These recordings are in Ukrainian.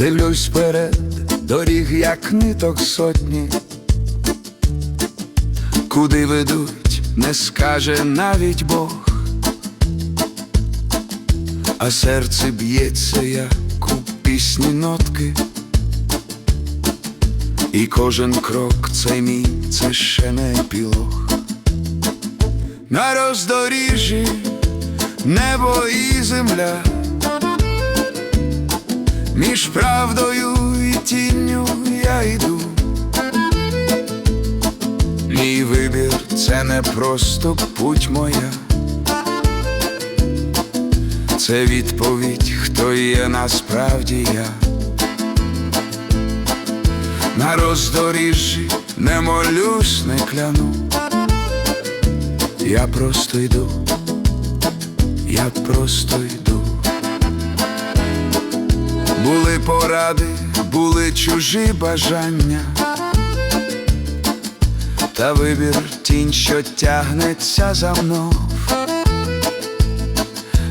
Дивлюсь вперед, доріг, як ниток сотні, куди ведуть, не скаже навіть Бог, а серце б'ється, як у пісні нотки, і кожен крок цей мій, це ще не епілог. На роздоріжжі небо і земля, між правдою і тінню я йду. Мій вибір це не просто путь моя, це відповідь, хто є насправді я. На роздоріжжі не молюсь, не кляну. Я просто йду, я просто йду. Були поради, були чужі бажання, та вибір тінь, що тягнеться за мною.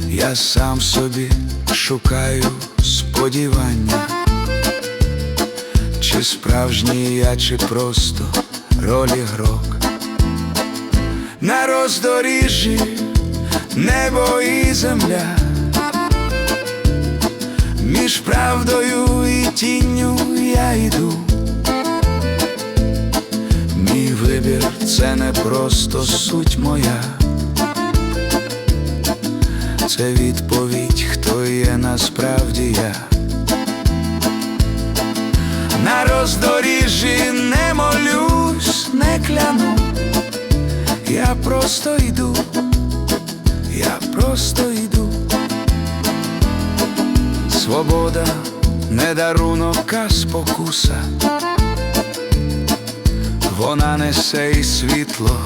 Я сам собі шукаю сподівання, чи справжній я, чи просто ролі грок. На роздоріжжі небо і земля, між правдою і тінню я йду. Мій вибір це не просто суть моя, це відповідь, хто є насправді я. На роздоріжжі не молюсь, не кляну. Я просто йду, я просто Свобода не дарунок, а спокуса. Вона несе і світло,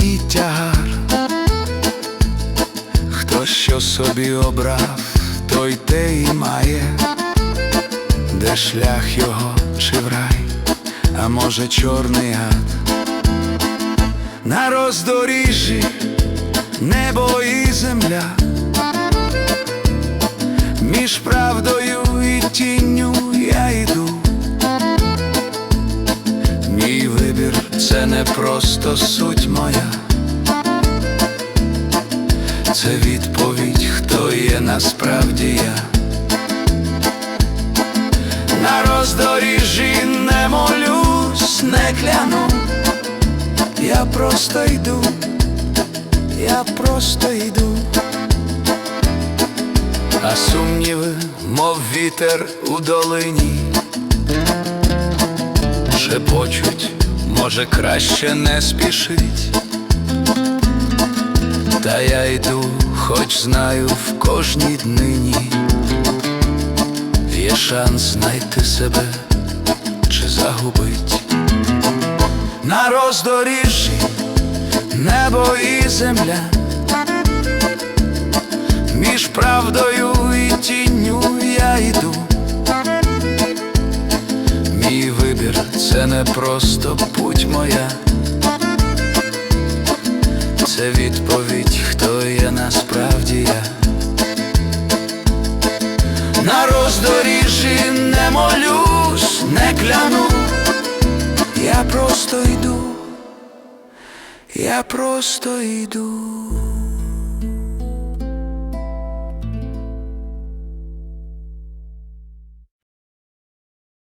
і тягар. Хто що собі обрав, той те й має, де шлях його чи в рай, а може чорний ад. На роздоріжжі небо і земля, між правдою і тінню я йду. Мій вибір це не просто суть моя, це відповідь, хто є насправді я. На роздоріжжі не молюсь, не кляну. Я просто йду, я просто йду, мов вітер у долині, шепочуть, може, краще не спішить. Та я йду, хоч знаю в кожній днині, є шанс знайти себе чи загубить. На роздоріжжі небо і земля, між правдою не просто путь моя, це відповідь, хто є насправді я. На роздоріжжі не молюсь, не кляну. Я просто йду, я просто йду.